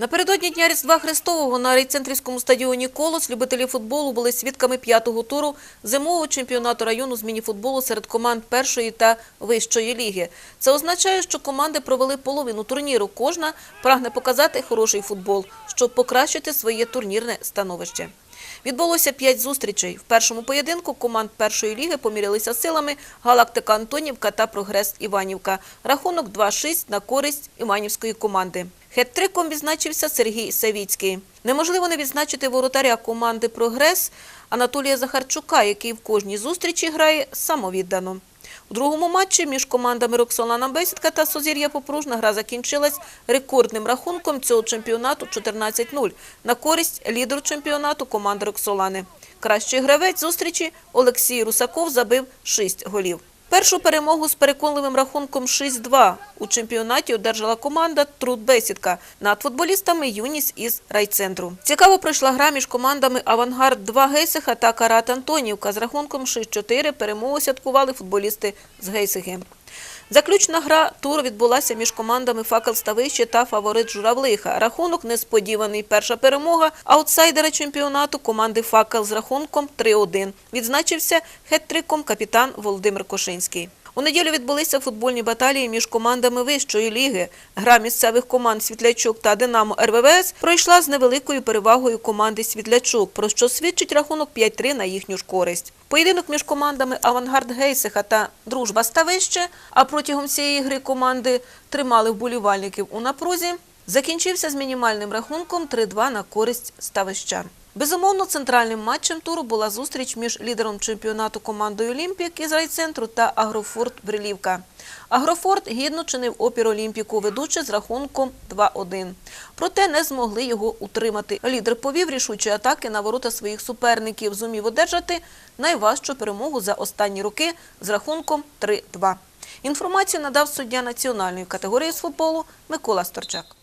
Напередодні Дня Різдва Христового на райцентрівському стадіоні «Колос» любителі футболу були свідками п'ятого туру зимового чемпіонату району з мініфутболу серед команд першої та вищої ліги. Це означає, що команди провели половину турніру. Кожна прагне показати хороший футбол, щоб покращити своє турнірне становище. Відбулося п'ять зустрічей. В першому поєдинку команд першої ліги помірялися силами Галактика Антонівка та Прогрес Іванівка. Рахунок 2-6 на користь Іванівської команди. Хет-триком відзначився Сергій Савіцький. Неможливо не відзначити воротаря команди Прогрес Анатолія Захарчука, який в кожній зустрічі грає самовіддано. У другому матчі між командами Роксолана Бесідка та Созір'я Попружна гра закінчилась рекордним рахунком цього чемпіонату 14-0 на користь лідеру чемпіонату команди Роксолани. Кращий гравець зустрічі Олексій Русаков забив 6 голів. Першу перемогу з переконливим рахунком 6-2 у чемпіонаті одержала команда Трудбесідка над футболістами Юніс із райцентру. Цікаво пройшла гра між командами Авангард 2 Гейсиха та Карат Антонівка. З рахунком 6-4 перемогу святкували футболісти з Гейсихи. Заключна гра туру відбулася між командами Факел Ставище та Фаворит Журавлиха. Рахунок несподіваний. Перша перемога аутсайдера чемпіонату команди Факел з рахунком 3-1. Відзначився хет-триком капітан Володимир Кошинський. У неділю відбулися футбольні баталії між командами вищої ліги. Гра місцевих команд Світлячук та Динамо РВВС пройшла з невеликою перевагою команди Світлячук, про що свідчить рахунок 5-3 на їхню ж користь. Поєдинок між командами Авангард Гейсиха та Дружба Ставище, а протягом цієї гри команди тримали вболівальників у напрузі, закінчився з мінімальним рахунком 3-2 на користь Ставища. Безумовно, центральним матчем туру була зустріч між лідером чемпіонату командою Олімпік із райцентру та Агрофорт Брилівка. Агрофорт гідно чинив опір Олімпіку, ведучи з рахунком 2-1. Проте не змогли його утримати. Лідер повів рішучі атаки на ворота своїх суперників, зумів одержати найважчу перемогу за останні роки з рахунком 3-2. Інформацію надав суддя національної категорії з футболу Микола Сторчак.